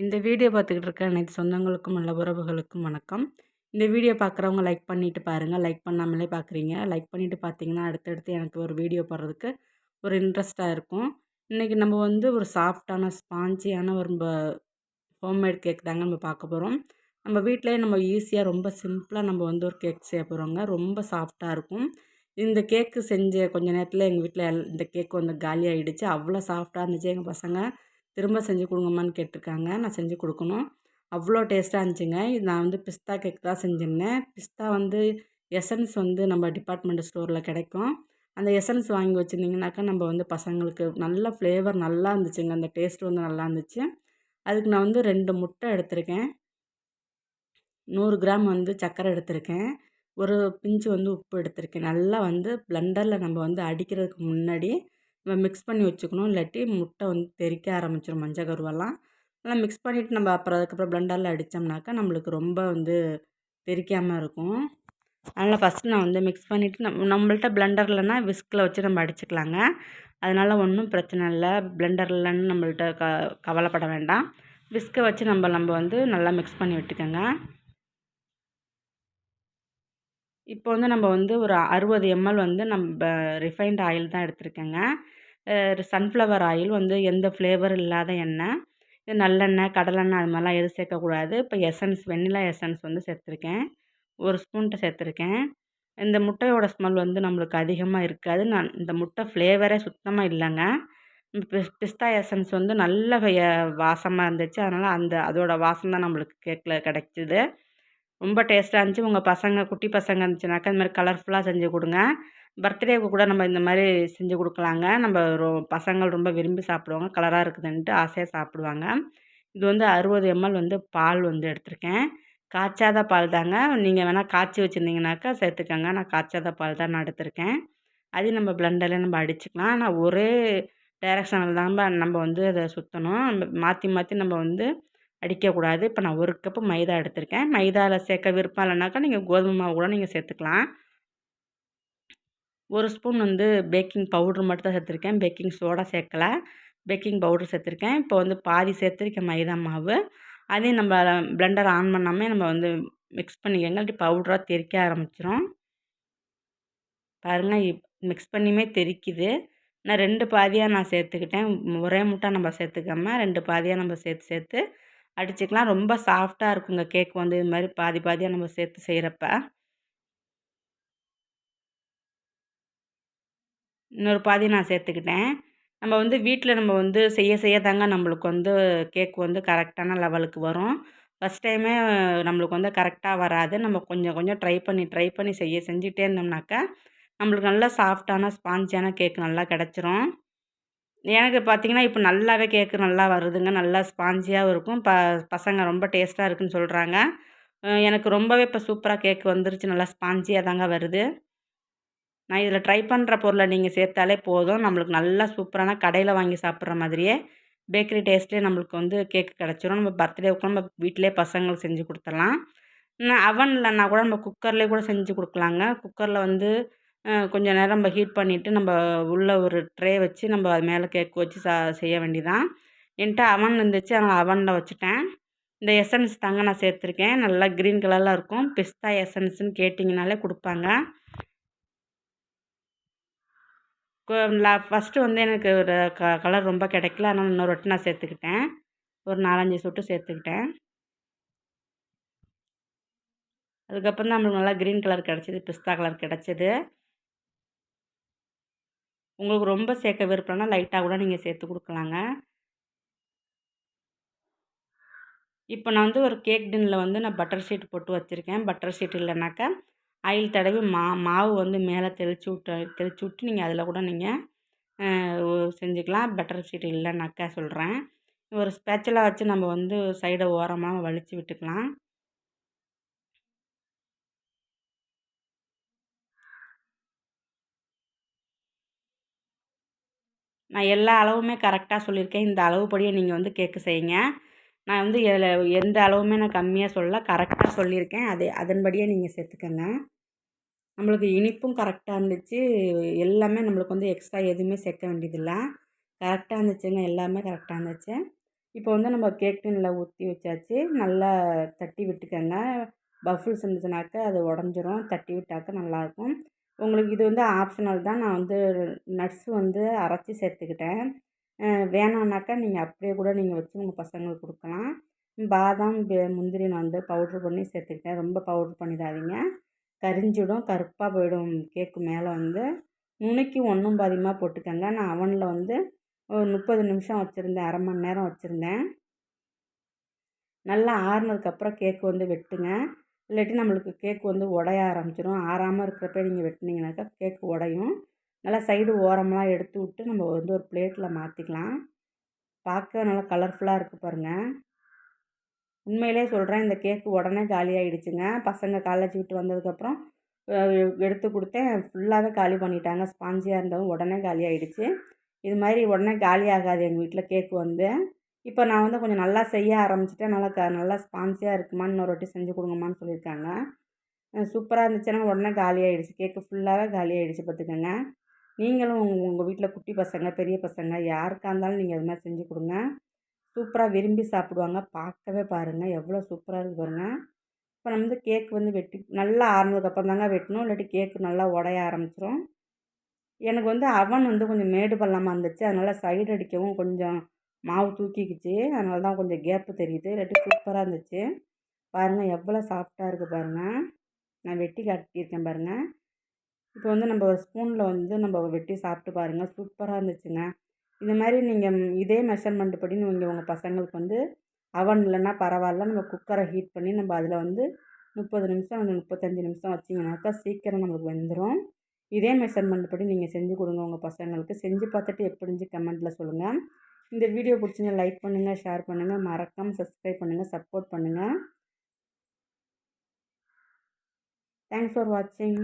இந்த வீடியோ பார்த்துக்கிட்டு இருக்க அனைத்து சொந்தங்களுக்கும் நல்ல உறவுகளுக்கும் வணக்கம். இந்த வீடியோ பார்க்குறவங்க லைக் பண்ணிவிட்டு பாருங்கள் லைக் பண்ணாமலே பார்க்குறீங்க. லைக் பண்ணிவிட்டு பார்த்தீங்கன்னா அடுத்தடுத்து எனக்கு ஒரு வீடியோ போடுறதுக்கு ஒரு இன்ட்ரெஸ்ட்டாக இருக்கும். இன்றைக்கி நம்ம வந்து ஒரு சாஃப்டான ஸ்பான்ஜியான ஒரு ஹோம்மேட் கேக் தாங்க நம்ம பார்க்க போகிறோம் நம்ம வீட்டிலே நம்ம ஈஸியாக ரொம்ப சிம்பிளாக நம்ம வந்து ஒரு கேக் செய்ய போகிறோங்க ரொம்ப சாஃப்டாக இருக்கும். இந்த கேக்கு செஞ்ச கொஞ்ச நேரத்தில் எங்கள் வீட்டில் இந்த கேக் வந்து காலி ஆகிடுச்சு அவ்வளோ சாஃப்டாக இருந்துச்சு எங்கள் பசங்க. திரும்ப செஞ்சு கொடுங்கம்மான்னு கேட்டிருக்காங்க. நான் செஞ்சு கொடுக்கணும். அவ்வளோ டேஸ்ட்டாக இருந்துச்சுங்க. இது நான் வந்து பிஸ்தா கேக் தான் செஞ்சுருந்தேன். பிஸ்தா வந்து எசன்ஸ் வந்து நம்ம டிபார்ட்மெண்ட் ஸ்டோரில் கிடைக்கும். அந்த எசன்ஸ் வாங்கி வச்சுருந்தீங்கனாக்கா நம்ம வந்து பசங்களுக்கு நல்ல ஃப்ளேவர் நல்லா இருந்துச்சுங்க. அந்த டேஸ்ட் வந்து நல்லா இருந்துச்சு. அதுக்கு நான் வந்து ரெண்டு முட்டை எடுத்திருக்கேன். நூறு கிராம் வந்து சர்க்கரை எடுத்திருக்கேன். ஒரு பிஞ்சு வந்து உப்பு எடுத்திருக்கேன். நல்லா வந்து ப்ளண்டரில் நம்ம வந்து அடிக்கிறதுக்கு முன்னாடி மிக்ஸ் பண்ணி வச்சுக்கணும். இல்லாட்டி முட்டை வந்து தெறிக்க ஆரம்பிச்சிடும் மஞ்சள் கருவெல்லாம். நல்லா மிக்ஸ் பண்ணிவிட்டு நம்ம அப்புறம் அதுக்கப்புறம் ப்ளண்டரில் அடித்தோம்னாக்கா நம்மளுக்கு ரொம்ப வந்து தெரிக்காமல் இருக்கும். அதனால் ஃபஸ்ட்டு நான் வந்து மிக்ஸ் பண்ணிவிட்டு நம் நம்மள்ட்ட ப்ளண்டர் இல்லைன்னா விஸ்கில் வச்சு நம்ம அடிச்சுக்கலாங்க. அதனால் ஒன்றும் பிரச்சனை இல்லை. ப்ளெண்டர் இல்லைன்னு நம்மள்ட்ட க கவலைப்பட வேண்டாம். விஸ்கை வச்சு நம்ம நம்ம வந்து நல்லா மிக்ஸ் பண்ணி விட்டுக்கோங்க. இப்போ வந்து நம்ம வந்து ஒரு அறுபது எம்எல் வந்து நம்ம ரிஃபைண்ட் ஆயில் தான் எடுத்திருக்கேங்க. சன்ஃப்ளவர் ஆயில் வந்து எந்த ஃப்ளேவர் இல்லாத எண்ணெய் இது நல்லெண்ணெய் கடலெண்ணெய் அது மாதிரிலாம் எதுவும் சேர்க்கக்கூடாது. இப்போ எசன்ஸ் வெண்ணிலா எசன்ஸ் வந்து சேர்த்துருக்கேன். ஒரு ஸ்பூன்ட்டு சேர்த்துருக்கேன். இந்த முட்டையோட ஸ்மெல் வந்து நம்மளுக்கு அதிகமாக இருக்காது. நான் இந்த முட்டை ஃப்ளேவரே சுத்தமாக இல்லைங்க. பிஸ் பிஸ்தா எசன்ஸ் வந்து நல்ல வாசமாக இருந்துச்சு. அதனால் அந்த அதோடய வாசம் தான் நம்மளுக்கு கேக்கில் கிடச்சிது. ரொம்ப டேஸ்ட்டாக இருந்துச்சு. உங்கள் பசங்க குட்டி பசங்க இருந்துச்சுனாக்கா இந்த மாதிரி கலர்ஃபுல்லாக செஞ்சு கொடுங்க. பர்த்டேவுக்கு கூட நம்ம இந்த மாதிரி செஞ்சு கொடுக்கலாங்க. நம்ம ரொ பசங்கள் ரொம்ப விரும்பி சாப்பிடுவாங்க. கலராக இருக்குதுன்ட்டு ஆசையாக சாப்பிடுவாங்க. இது வந்து அறுபது எம்எல் வந்து பால் வந்து எடுத்திருக்கேன். காய்ச்சாத பால் தாங்க. நீங்கள் வேணால் காய்ச்சி வச்சுருந்தீங்கனாக்கா சேர்த்துக்கோங்க. நான் காய்ச்சாத பால் தான் நான் எடுத்திருக்கேன். அதையும் நம்ம பிளண்டரில் நம்ம அடிச்சுக்கலாம். ஆனால் ஒரே டைரக்ஷனில் தான் நம்ம வந்து அதை சுற்றணும் நம்ம மாற்றி மாற்றி நம்ம வந்து அடிக்கக்கூடாது. இப்போ நான் ஒரு கப்பு மைதா எடுத்திருக்கேன். மைதாவில் சேர்க்க விருப்பம் இல்லைனாக்கா நீங்கள் கோதுமை மாவு கூட நீங்கள் சேர்த்துக்கலாம். ஒரு ஸ்பூன் வந்து பேக்கிங் பவுட்ரு மட்டும் தான் சேர்த்துருக்கேன். பேக்கிங் சோடா சேர்க்கலை. பேக்கிங் பவுட்ரு சேர்த்துருக்கேன். இப்போ வந்து பாதி சேர்த்துருக்கேன் மைதா மாவு. அதையும் நம்ம பிளெண்டர் ஆன் பண்ணாமல் நம்ம வந்து மிக்ஸ் பண்ணிக்கோங்க. அப்படி பவுடராக தெறிக்க ஆரம்பிச்சிடும் பாருங்கள் மிக்ஸ் பண்ணியுமே தெரிக்குது நான் ரெண்டு பாதியாக நான் சேர்த்துக்கிட்டேன். ஒரே முட்டை நம்ம சேர்த்துக்காமல் ரெண்டு பாதியாக நம்ம சேர்த்து சேர்த்து அடிச்சுக்கலாம். ரொம்ப சாஃப்டாக இருக்குங்க கேக் வந்து. இது மாதிரி பாதி பாதியாக நம்ம சேர்த்து செய்கிறப்ப இன்னொரு பாதி நான் சேர்த்துக்கிட்டேன். நம்ம வந்து வீட்டில் நம்ம வந்து செய்ய செய்ய தாங்க நம்மளுக்கு வந்து கேக் வந்து கரெக்டான லெவலுக்கு வரும். ஃபஸ்ட் டைமே நம்மளுக்கு வந்து கரெக்டாக வராது. நம்ம கொஞ்சம் கொஞ்சம் ட்ரை பண்ணி ட்ரை பண்ணி செய்ய செஞ்சுட்டே இருந்தோம்னாக்கா நம்மளுக்கு நல்லா சாஃப்டான ஸ்பாஞ்சியான கேக் நல்லா கிடச்சிரும். எனக்கு பார்த்திங்கன்னா இப்போ நல்லாவே கேக்கு நல்லா வருதுங்க. நல்லா ஸ்பாஞ்சியாகவும் இருக்கும். ப பசங்க ரொம்ப டேஸ்ட்டாக இருக்குன்னு சொல்கிறாங்க எனக்கு ரொம்பவே இப்போ சூப்பராக கேக் வந்துருச்சு. நல்லா ஸ்பாஞ்சியாக தாங்க வருது. நான் இதில் ட்ரை பண்ணுற பொருளை நீங்கள் சேர்த்தாலே போதும். நம்மளுக்கு நல்லா சூப்பரான கடையில் வாங்கி சாப்பிட்ற மாதிரியே பேக்கரி டேஸ்ட்லேயே நம்மளுக்கு வந்து கேக்கு கிடச்சிரும். நம்ம பர்த்டேவுக்கு நம்ம வீட்டிலே பசங்களுக்கு செஞ்சு கொடுத்துடலாம். அவன் இல்லைன்னா கூட நம்ம குக்கர்லேயே கூட செஞ்சு கொடுக்கலாங்க. குக்கரில் வந்து கொஞ்சம் நேரம் நம்ம ஹீட் பண்ணிவிட்டு நம்ம உள்ளே ஒரு ட்ரே வச்சு நம்ம அது மேலே கேக் வச்சு சா செய்ய வேண்டியதான் என்கிட்ட அவன் இருந்துச்சு. அதனால் அவனில் வச்சுட்டேன். இந்த எசன்ஸ் தாங்க நான் சேர்த்துருக்கேன். நல்லா க்ரீன் கலரில் இருக்கும். பிஸ்தா எசன்ஸ்ன்னு கேட்டிங்கனாலே கொடுப்பாங்க. ஃபஸ்ட்டு வந்து எனக்கு ஒரு க கலர் ரொம்ப கிடைக்கல. அதனால் இன்னொரு ஒட்டு நான் சேர்த்துக்கிட்டேன். ஒரு நாலஞ்சு சொட்டு சேர்த்துக்கிட்டேன். அதுக்கப்புறம் தான் நம்மளுக்கு நல்லா க்ரீன் கலர் கிடச்சிது பிஸ்தா கலர் கிடச்சிது. உங்களுக்கு ரொம்ப சேர்க்க விருப்பம்னா லைட்டாக கூட நீங்கள் சேர்த்து கொடுக்கலாங்க. இப்போ நான் வந்து ஒரு கேக் டின்னில் வந்து நான் பட்டர் ஷீட் போட்டு வச்சுருக்கேன். பட்டர் ஷீட் இல்லைனாக்கா ஆயில் தடவி மா மாவு வந்து மேலே தெளித்து விட்டு தெளித்து விட்டு நீங்கள் அதில் கூட நீங்கள் செஞ்சுக்கலாம். பட்டர் ஷீட் இல்லைனாக்கா சொல்கிறேன் ஒரு ஸ்பேச்சலாக வச்சு நம்ம வந்து சைடை ஓரமாக வலித்து விட்டுக்கலாம். நான் எல்லா அளவுமே கரெக்டாக சொல்லியிருக்கேன். இந்த அளவுப்படியே நீங்கள் வந்து கேக்கு செய்யுங்க. நான் வந்து இதில் எந்த அளவுமே நான் கம்மியாக சொல்லல. கரெக்டாக சொல்லியிருக்கேன். அதே அதன்படியே நீங்கள் சேர்த்துக்கங்க. நம்மளுக்கு இனிப்பும் கரெக்டாக இருந்துச்சு. எல்லாமே நம்மளுக்கு வந்து எக்ஸ்ட்ரா எதுவுமே சேர்க்க வேண்டியதில்லை. கரெக்டாக இருந்துச்சுங்க. எல்லாமே கரெக்டாக இருந்துச்சு. இப்போ வந்து நம்ம கேக் டின்னில் ஊற்றி வச்சாச்சு. நல்லா தட்டி விட்டுக்கோங்க. பஃபுல்ஸ் இருந்துச்சுனாக்கா அது உடஞ்சிரும். தட்டி விட்டாக்க நல்லாயிருக்கும். உங்களுக்கு இது வந்து ஆப்ஷனல் தான். நான் வந்து நட்ஸ் வந்து அரைச்சி சேர்த்துக்கிட்டேன். வேணான்னாக்கா நீங்கள் அப்படியே கூட நீங்கள் வச்சு உங்கள் பசங்களுக்கு கொடுக்கலாம். பாதாம் முந்திரி நான் வந்து பவுட்ரு பண்ணி சேர்த்துக்கிட்டேன். ரொம்ப பவுட்ரு பண்ணிடாதீங்க. கரிஞ்சிடும் கருப்பாக போயிடும் கேக்கு மேலே வந்து. நுணுக்கி ஒன்றும் பாதியமாக போட்டுக்கோங்க. நான் அவனில் வந்து ஒரு முப்பது நிமிஷம் வச்சுருந்தேன் அரை மணி நேரம் வச்சுருந்தேன். நல்லா ஆறுனதுக்கப்புறம் கேக்கு வந்து வெட்டுங்க. இல்லாட்டி நம்மளுக்கு கேக்கு வந்து உடைய ஆரம்பிச்சிடும் ஆறாமல் இருக்கிறப்ப நீங்கள் வெட்டினீங்கனாக்கா கேக்கு உடையும். நல்லா சைடு ஓரமெலாம் எடுத்து விட்டு நம்ம வந்து ஒரு பிளேட்டில் மாற்றிக்கலாம் பார்க்க நல்லா கலர்ஃபுல்லாக இருக்குது பாருங்கள் உண்மையிலே சொல்கிறேன் இந்த கேக்கு உடனே காலி ஆகிடுச்சுங்க பசங்க காலேஜ் விட்டு வந்ததுக்கப்புறம் எடுத்து கொடுத்தேன். ஃபுல்லாகவே காலி பண்ணிட்டாங்க. ஸ்பாஞ்சியாக இருந்தவங்க உடனே காலியாகிடுச்சு இது மாதிரி உடனே காலி ஆகாது எங்கள் வீட்டில் கேக்கு வந்து. இப்போ நான் வந்து கொஞ்சம் நல்லா செய்ய ஆரம்பிச்சிட்டேன். நல்லா க நல்லா ஸ்பான்சியாக இருக்குமா இன்னொரு வாட்டி செஞ்சு கொடுங்கம்மான்னு சொல்லியிருக்காங்க. சூப்பராக இருந்துச்சுன்னா உடனே காலி ஆகிடுச்சு கேக்கு ஃபுல்லாகவே காலி ஆகிடுச்சு பார்த்துக்கோங்க. நீங்களும் உங்கள் உங்கள் வீட்டில் குட்டி பசங்க பெரிய பசங்க யாருக்காக இருந்தாலும் நீங்கள் அது மாதிரி செஞ்சு கொடுங்க. சூப்பராக விரும்பி சாப்பிடுவாங்க. பார்க்கவே பாருங்கள் எவ்வளோ சூப்பராக இருக்குது பாருங்கள் இப்போ நம்ம வந்து கேக் வந்து வெட்டி நல்லா ஆறுனதுக்கப்புறம் தாங்க வெட்டணும். இல்லாட்டி கேக்கு நல்லா உடைய ஆரம்பிச்சிரும். எனக்கு வந்து அவன் வந்து கொஞ்சம் மேடு பள்ளமாக இருந்துச்சு. அதனால் சைடு அடிக்கவும் கொஞ்சம் மாவு தூக்கிக்கிச்சு. அதனால தான் கொஞ்சம் கேப்பு தெரியுது. இல்லாட்டி சூப்பராக இருந்துச்சு. பாருங்கள் எவ்வளோ சாஃப்டாக இருக்குது பாருங்கள் நான் வெட்டி காட்டியிருக்கேன் பாருங்கள் இப்போ வந்து நம்ம ஒரு ஸ்பூனில் வந்து நம்ம வெட்டி சாப்பிட்டு பாருங்கள் சூப்பராக இருந்துச்சுங்க. இந்த மாதிரி நீங்கள் இதே மெஷர்மெண்ட் படி நீங்கள் உங்கள் பசங்களுக்கு வந்து அவன் இல்லைன்னா பரவாயில்ல நம்ம குக்கரை ஹீட் பண்ணி நம்ம அதில் வந்து முப்பது நிமிஷம் அந்த முப்பத்தஞ்சு நிமிஷம் வச்சிங்கனாக்கா சீக்கிரம் நம்மளுக்கு வந்துடும் இதே மெஷர்மெண்ட் படி நீங்கள் செஞ்சு கொடுங்க உங்கள் பசங்களுக்கு. செஞ்சு பார்த்துட்டு எப்படிஞ்சு கமெண்ட்டில் சொல்லுங்கள் இந்த வீடியோ பிடிச்சிங்க லைக் பண்ணுங்கள் ஷேர் பண்ணுங்கள் மறக்காமல் சப்ஸ்கிரைப் பண்ணுங்கள் சப்போர்ட் பண்ணுங்கள் தேங்க்ஸ் ஃபார் வாட்சிங்